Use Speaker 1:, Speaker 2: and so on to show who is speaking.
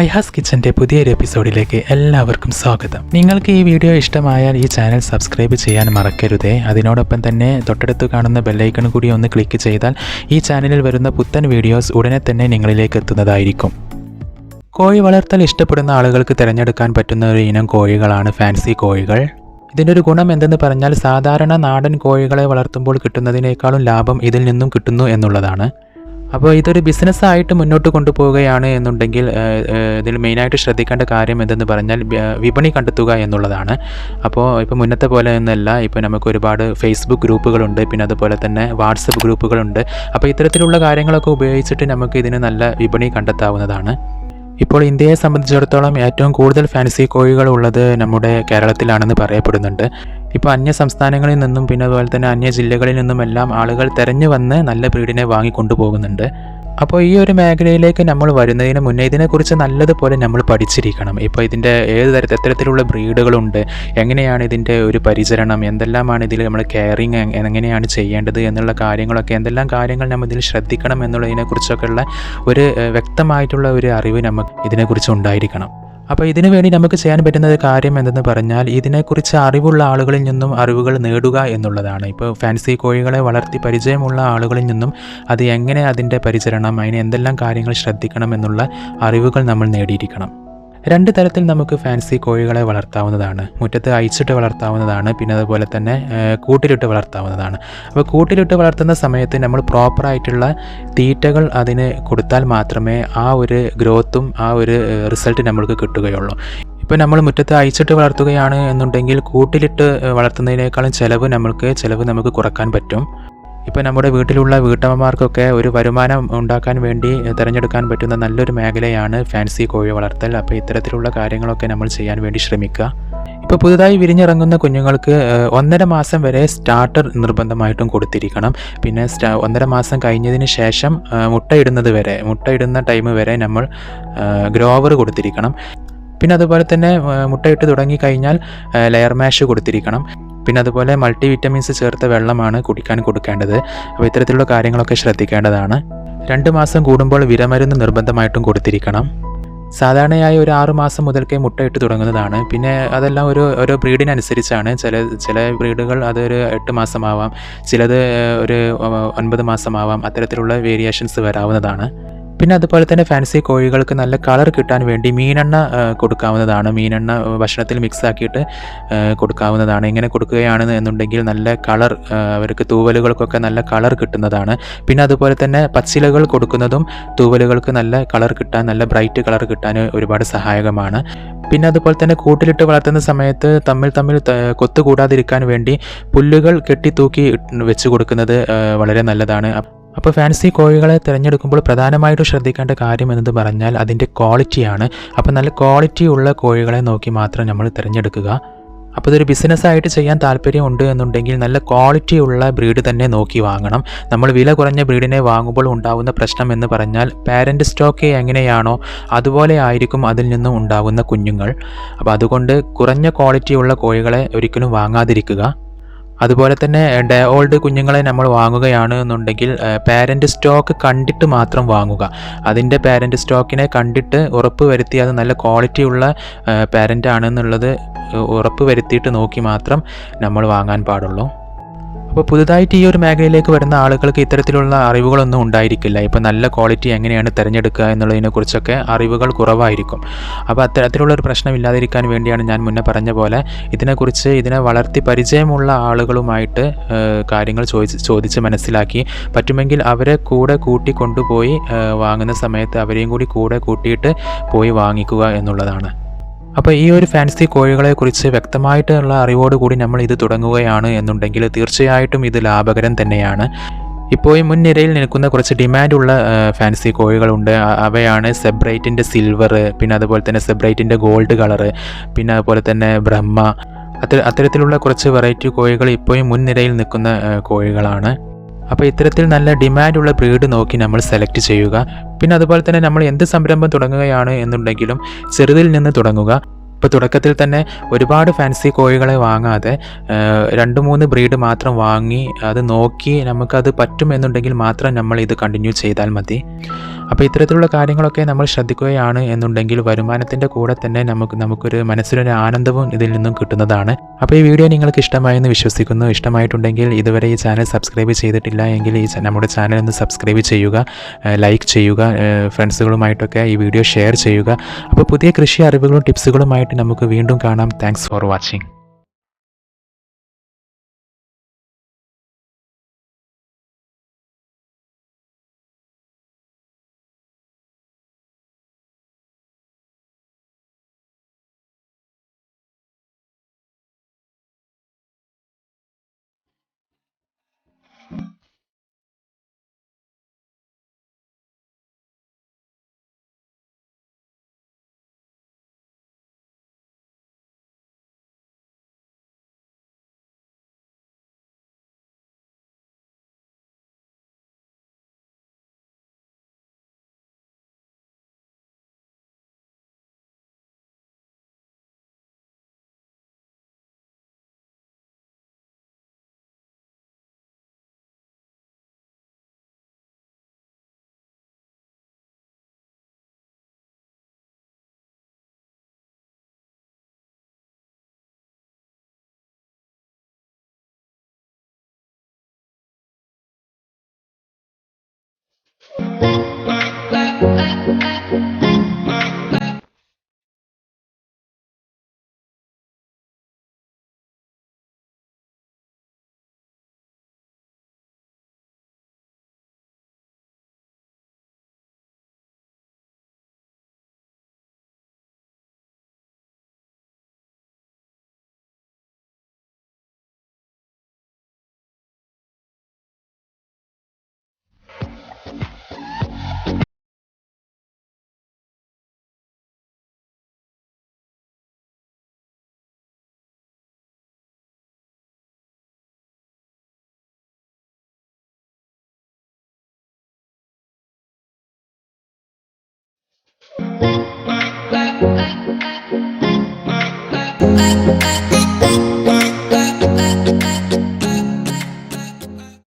Speaker 1: ഫൈഹാസ് കിച്ചന്റെ പുതിയൊരു എപ്പിസോഡിലേക്ക് എല്ലാവർക്കും സ്വാഗതം. നിങ്ങൾക്ക് ഈ വീഡിയോ ഇഷ്ടമായാൽ ഈ ചാനൽ സബ്സ്ക്രൈബ് ചെയ്യാൻ മറക്കരുതേ. അതിനോടൊപ്പം തന്നെ തൊട്ടടുത്ത് കാണുന്ന ബെല്ലൈക്കൺ കൂടി ഒന്ന് ക്ലിക്ക് ചെയ്താൽ ഈ ചാനലിൽ വരുന്ന പുത്തൻ വീഡിയോസ് ഉടനെ തന്നെ നിങ്ങളിലേക്ക് എത്തുന്നതായിരിക്കും. കോഴി വളർത്തൽ ഇഷ്ടപ്പെടുന്ന ആളുകൾക്ക് തിരഞ്ഞെടുക്കാൻ പറ്റുന്ന ഒരു ഇനം കോഴികളാണ് ഫാൻസി കോഴികൾ. ഇതിന്റെ ഒരു ഗുണം എന്തെന്ന് പറഞ്ഞാൽ സാധാരണ നാടൻ കോഴികളെ വളർത്തുമ്പോൾ കിട്ടുന്നതിനേക്കാളും ലാഭം ഇതിൽ നിന്നും കിട്ടുന്നു എന്നുള്ളതാണ്. അപ്പോൾ ഇതൊരു ബിസിനസ്സായിട്ട് മുന്നോട്ട് കൊണ്ടുപോവുകയാണ് എന്നുണ്ടെങ്കിൽ ഇതിൽ മെയിനായിട്ട് ശ്രദ്ധിക്കേണ്ട കാര്യം എന്തെന്ന് പറഞ്ഞാൽ വിപണി കണ്ടെത്തുക എന്നുള്ളതാണ്. അപ്പോൾ ഇപ്പോൾ മുന്നത്തെ പോലെ ഒന്നല്ല. ഇപ്പോൾ നമുക്ക് ഒരുപാട് ഫേസ്ബുക്ക് ഗ്രൂപ്പുകളുണ്ട്. പിന്നെ അതുപോലെ തന്നെ വാട്സപ്പ് ഗ്രൂപ്പുകളുണ്ട്. അപ്പോൾ ഇത്തരത്തിലുള്ള കാര്യങ്ങളൊക്കെ ഉപയോഗിച്ചിട്ട് നമുക്ക് ഇതിന് നല്ല വിപണി കണ്ടെത്താവുന്നതാണ്. ഇപ്പോൾ ഇന്ത്യയെ സംബന്ധിച്ചിടത്തോളം ഏറ്റവും കൂടുതൽ ഫാൻസി കോഴികൾ ഉള്ളത് നമ്മുടെ കേരളത്തിലാണെന്ന് പറയപ്പെടുന്നുണ്ട്. ഇപ്പോൾ അന്യ സംസ്ഥാനങ്ങളിൽ നിന്നും പിന്നെ അതുപോലെ തന്നെ അന്യ ജില്ലകളിൽ നിന്നുമെല്ലാം ആളുകൾ തെരഞ്ഞു വന്ന് നല്ല ബ്രീഡിനെ വാങ്ങിക്കൊണ്ടുപോകുന്നുണ്ട്. അപ്പോൾ ഈ ഒരു മേഖലയിലേക്ക് നമ്മൾ വരുന്നതിന് മുന്നേ ഇതിനെക്കുറിച്ച് നല്ലതുപോലെ നമ്മൾ പഠിച്ചിരിക്കണം. ഇപ്പോൾ ഇതിന്റെ ഏത് തരത്തിൽ എത്തരത്തിലുള്ള ബ്രീഡുകളുണ്ട് എങ്ങനെയാണ് ഇതിന്റെ ഒരു പരിചരണം എന്തെല്ലാമാണ് ഇതിൽ നമ്മൾ കെയറിങ് എങ്ങനെയാണ് ചെയ്യേണ്ടത് എന്നുള്ള കാര്യങ്ങളൊക്കെ എന്തെല്ലാം കാര്യങ്ങൾ നമ്മൾ ഇതിൽ ശ്രദ്ധിക്കണം എന്നുള്ളതിനെക്കുറിച്ചൊക്കെയുള്ള ഒരു വ്യക്തമായിട്ടുള്ള ഒരു അറിവ് നമുക്ക് ഇതിനെക്കുറിച്ച് ഉണ്ടായിരിക്കണം. അപ്പോൾ ഇതിനു വേണ്ടി നമുക്ക് ചെയ്യാൻ പറ്റുന്ന ഒരു കാര്യം എന്തെന്ന് പറഞ്ഞാൽ ഇതിനെക്കുറിച്ച് അറിവുള്ള ആളുകളിൽ നിന്നും അറിവുകൾ നേടുക എന്നുള്ളതാണ്. ഇപ്പോൾ ഫാൻസി കോഴികളെ വളർത്തി പരിചയമുള്ള ആളുകളിൽ നിന്നും അത് എങ്ങനെ അതിന്റെ പരിചരണം അതിന് എന്തെല്ലാം കാര്യങ്ങൾ ശ്രദ്ധിക്കണം എന്നുള്ള അറിവുകൾ നമ്മൾ നേടിയിരിക്കണം. രണ്ട് തരത്തിൽ നമുക്ക് ഫാൻസി കോഴികളെ വളർത്താവുന്നതാണ്. മുറ്റത്ത് അയച്ചിട്ട് വളർത്താവുന്നതാണ്. പിന്നെ അതുപോലെ തന്നെ കൂട്ടിലിട്ട് വളർത്താവുന്നതാണ്. അപ്പോൾ കൂട്ടിലിട്ട് വളർത്തുന്ന സമയത്ത് നമ്മൾ പ്രോപ്പറായിട്ടുള്ള തീറ്റകൾ അതിന് കൊടുത്താൽ മാത്രമേ ആ ഒരു ഗ്രോത്തും ആ ഒരു റിസൾട്ട് നമ്മൾക്ക് കിട്ടുകയുള്ളൂ. ഇപ്പോൾ നമ്മൾ മുറ്റത്ത് അയച്ചിട്ട് വളർത്തുകയാണ് എന്നുണ്ടെങ്കിൽ കൂട്ടിലിട്ട് വളർത്തുന്നതിനേക്കാളും ചിലവ് നമ്മൾക്ക് ചിലവ് നമുക്ക് കുറയ്ക്കാൻ പറ്റും. ഇപ്പോൾ നമ്മുടെ വീട്ടിലുള്ള വീട്ടമ്മമാർക്കൊക്കെ ഒരു വരുമാനം ഉണ്ടാക്കാൻ വേണ്ടി തിരഞ്ഞെടുക്കാൻ പറ്റുന്ന നല്ലൊരു മേഖലയാണ് ഫാൻസി കോഴി വളർത്തൽ. അപ്പോൾ ഇത്തരത്തിലുള്ള കാര്യങ്ങളൊക്കെ നമ്മൾ ചെയ്യാൻ വേണ്ടി ശ്രമിക്കുക. ഇപ്പോൾ പുതുതായി വിരിഞ്ഞിറങ്ങുന്ന കുഞ്ഞുങ്ങൾക്ക് ഒന്നര മാസം വരെ സ്റ്റാർട്ടർ നിർബന്ധമായിട്ടും കൊടുത്തിരിക്കണം. പിന്നെ ഒന്നര മാസം കഴിഞ്ഞതിന് ശേഷം മുട്ടയിടുന്നത് വരെ മുട്ടയിടുന്ന ടൈം വരെ നമ്മൾ ഗ്രോവർ കൊടുത്തിരിക്കണം. പിന്നെ അതുപോലെ തന്നെ മുട്ടയിട്ട് തുടങ്ങിക്കഴിഞ്ഞാൽ കഴിഞ്ഞാൽ ലെയർ മാഷ് കൊടുത്തിരിക്കണം. പിന്നെ അതുപോലെ മൾട്ടി വിറ്റമിൻസ് ചേർത്ത വെള്ളമാണ് കുടിക്കാൻ കൊടുക്കേണ്ടത്. അപ്പോൾ ഇത്തരത്തിലുള്ള കാര്യങ്ങളൊക്കെ ശ്രദ്ധിക്കേണ്ടതാണ്. രണ്ട് മാസം കൂടുമ്പോൾ വിരമരുന്ന് നിർബന്ധമായിട്ടും കൊടുത്തിരിക്കണം. സാധാരണയായി ഒരു ആറു മാസം മുതൽക്കേ മുട്ടയിട്ട് തുടങ്ങുന്നതാണ്. പിന്നെ അതെല്ലാം ഒരു ഓരോ ബ്രീഡിനനുസരിച്ചാണ്. ചില ചില ബ്രീഡുകൾ അതൊരു എട്ട് മാസമാവാം. ചിലത് ഒരു ഒൻപത് മാസമാവാം. അത്തരത്തിലുള്ള വേരിയേഷൻസ് വരാവുന്നതാണ്. പിന്നെ അതുപോലെ തന്നെ ഫാൻസി കോഴികൾക്ക് നല്ല കളർ കിട്ടാൻ വേണ്ടി മീനെണ്ണ കൊടുക്കാവുന്നതാണ്. മീനെണ്ണ ഭക്ഷണത്തിൽ മിക്സ് ആക്കിയിട്ട് കൊടുക്കാവുന്നതാണ്. ഇങ്ങനെ കൊടുക്കുകയാണ് എന്നുണ്ടെങ്കിൽ നല്ല കളർ അവർക്ക് തൂവലുകൾക്കൊക്കെ നല്ല കളർ കിട്ടുന്നതാണ്. പിന്നെ അതുപോലെ തന്നെ പച്ചിലകൾ കൊടുക്കുന്നതും തൂവലുകൾക്ക് നല്ല കളർ കിട്ടാൻ നല്ല ബ്രൈറ്റ് കളർ കിട്ടാൻ ഒരുപാട് സഹായകമാണ്. പിന്നെ അതുപോലെ തന്നെ കൂട്ടിലിട്ട് വളർത്തുന്ന സമയത്ത് തമ്മിൽ തമ്മിൽ കൊത്തുകൂടാതിരിക്കാൻ വേണ്ടി പുല്ലുകൾ കെട്ടി തൂക്കി വെച്ച് കൊടുക്കുന്നത് വളരെ നല്ലതാണ്. അപ്പോൾ ഫാൻസി കോഴികളെ തിരഞ്ഞെടുക്കുമ്പോൾ പ്രധാനമായിട്ട് ശ്രദ്ധിക്കേണ്ട കാര്യം എന്നത് പറഞ്ഞാൽ അതിന്റെ ക്വാളിറ്റിയാണ് അപ്പോൾ നല്ല ക്വാളിറ്റി ഉള്ള കോഴികളെ നോക്കി മാത്രം നമ്മൾ തിരഞ്ഞെടുക്കുക. അപ്പോൾ ഇതൊരു ബിസിനസ്സായിട്ട് ചെയ്യാൻ താല്പര്യമുണ്ട് എന്നുണ്ടെങ്കിൽ നല്ല ക്വാളിറ്റി ഉള്ള ബ്രീഡ് തന്നെ നോക്കി വാങ്ങണം. നമ്മൾ വില കുറഞ്ഞ ബ്രീഡിനെ വാങ്ങുമ്പോൾ ഉണ്ടാകുന്ന പ്രശ്നം എന്ന് പറഞ്ഞാൽ പാരന്റ് സ്റ്റോക്ക് എങ്ങനെയാണോ അതുപോലെ ആയിരിക്കും അതിൽ നിന്നും ഉണ്ടാകുന്ന കുഞ്ഞുങ്ങൾ. അപ്പോൾ അതുകൊണ്ട് കുറഞ്ഞ ക്വാളിറ്റിയുള്ള കോഴികളെ ഒരിക്കലും വാങ്ങാതിരിക്കുക. അതുപോലെ തന്നെ ഡേ ഓൾഡ് കുഞ്ഞുങ്ങളെ നമ്മൾ വാങ്ങുകയാണ് എന്നുണ്ടെങ്കിൽ പാരന്റ് സ്റ്റോക്ക് കണ്ടിട്ട് മാത്രം വാങ്ങുക. അതിന്റെ പാരന്റ് സ്റ്റോക്കിനെ കണ്ടിട്ട് ഉറപ്പ് വരുത്തി അത് നല്ല ക്വാളിറ്റി ഉള്ള പാരന്റ് ആണെന്നുള്ളത് ഉറപ്പ് വരുത്തിയിട്ട് നോക്കി മാത്രം നമ്മൾ വാങ്ങാൻ പാടുള്ളൂ. അപ്പോൾ പുതുതായിട്ട് ഈ ഒരു മേഖലയിലേക്ക് വരുന്ന ആളുകൾക്ക് ഇത്തരത്തിലുള്ള അറിവുകളൊന്നും ഉണ്ടായിരിക്കില്ല. ഇപ്പോൾ നല്ല ക്വാളിറ്റി എങ്ങനെയാണ് തിരഞ്ഞെടുക്കുക എന്നുള്ളതിനെക്കുറിച്ചൊക്കെ അറിവുകൾ കുറവായിരിക്കും. അപ്പോൾ അത്തരത്തിലുള്ള ഒരു പ്രശ്നം ഇല്ലാതിരിക്കാൻ വേണ്ടിയാണ് ഞാൻ മുന്നേ പറഞ്ഞ പോലെ ഇതിനെക്കുറിച്ച് ഇതിനെ വളർത്തി പരിചയമുള്ള ആളുകളുമായിട്ട് കാര്യങ്ങൾ ചോദിച്ച് ചോദിച്ച് മനസ്സിലാക്കി പറ്റുമെങ്കിൽ അവരെ കൂടെ കൂട്ടി കൊണ്ടുപോയി വാങ്ങുന്ന സമയത്ത് അവരെയും കൂടി കൂടെ കൂട്ടിയിട്ട് പോയി വാങ്ങിക്കുക എന്നുള്ളതാണ്. അപ്പോൾ ഈ ഒരു ഫാൻസി കോഴികളെക്കുറിച്ച് വ്യക്തമായിട്ടുള്ള അറിവോടുകൂടി നമ്മൾ ഇത് തുടങ്ങുകയാണ് എന്നുണ്ടെങ്കിൽ തീർച്ചയായിട്ടും ഇത് ലാഭകരം തന്നെയാണ്. ഇപ്പോൾ ഈ മുൻനിരയിൽ നിൽക്കുന്ന കുറച്ച് ഡിമാൻഡുള്ള ഫാൻസി കോഴികളുണ്ട്. അവയാണ് സെബ്രൈറ്റിന്റെ സിൽവർ പിന്നെ അതുപോലെ തന്നെ സെബ്രൈറ്റിന്റെ ഗോൾഡ് കളറ് പിന്നെ അതുപോലെ തന്നെ ബ്രഹ്മ. അത്ത അത്തരത്തിലുള്ള കുറച്ച് വെറൈറ്റി കോഴികൾ ഇപ്പോഴും മുൻനിരയിൽ നിൽക്കുന്ന കോഴികളാണ്. അപ്പോൾ ഇത്തരത്തിൽ നല്ല ഡിമാൻഡുള്ള ബ്രീഡ് നോക്കി നമ്മൾ സെലക്ട് ചെയ്യുക. പിന്നെ അതുപോലെ തന്നെ നമ്മൾ എന്ത് സംരംഭം തുടങ്ങുകയാണ് എന്നുണ്ടെങ്കിലും ചെറുതിൽ നിന്ന് തുടങ്ങുക. ഇപ്പോൾ തുടക്കത്തിൽ തന്നെ ഒരുപാട് ഫാൻസി കോഴികളെ വാങ്ങാതെ രണ്ട് മൂന്ന് ബ്രീഡ് മാത്രം വാങ്ങി അത് നോക്കി നമുക്കത് പറ്റുമെന്നുണ്ടെങ്കിൽ മാത്രം നമ്മൾ ഇത് കണ്ടിന്യൂ ചെയ്താൽ മതി. അപ്പോൾ ഇത്തരത്തിലുള്ള കാര്യങ്ങളൊക്കെ നമ്മൾ ശ്രദ്ധിക്കുകയാണ് എന്നുണ്ടെങ്കിൽ വരുമാനത്തിന്റെ കൂടെ തന്നെ നമുക്ക് നമുക്കൊരു മനസ്സിനൊരു ആനന്ദവും ഇതിൽ നിന്നും കിട്ടുന്നതാണ്. അപ്പോൾ ഈ വീഡിയോ നിങ്ങൾക്ക് ഇഷ്ടമായെന്ന് വിശ്വസിക്കുന്നു. ഇഷ്ടമായിട്ടുണ്ടെങ്കിൽ ഇതുവരെ ഈ ചാനൽ സബ്സ്ക്രൈബ് ചെയ്തിട്ടില്ല എങ്കിൽ ഈ നമ്മുടെ ചാനൽ ഒന്ന് സബ്സ്ക്രൈബ് ചെയ്യുക ലൈക്ക് ചെയ്യുക ഫ്രണ്ട്സുകളുമായിട്ടൊക്കെ ഈ വീഡിയോ ഷെയർ ചെയ്യുക. അപ്പോൾ പുതിയ കൃഷി അറിവുകളും ടിപ്സുകളുമായിട്ട് നമുക്ക് വീണ്ടും കാണാം. Thanks for watching.
Speaker 2: Thank you. Bye.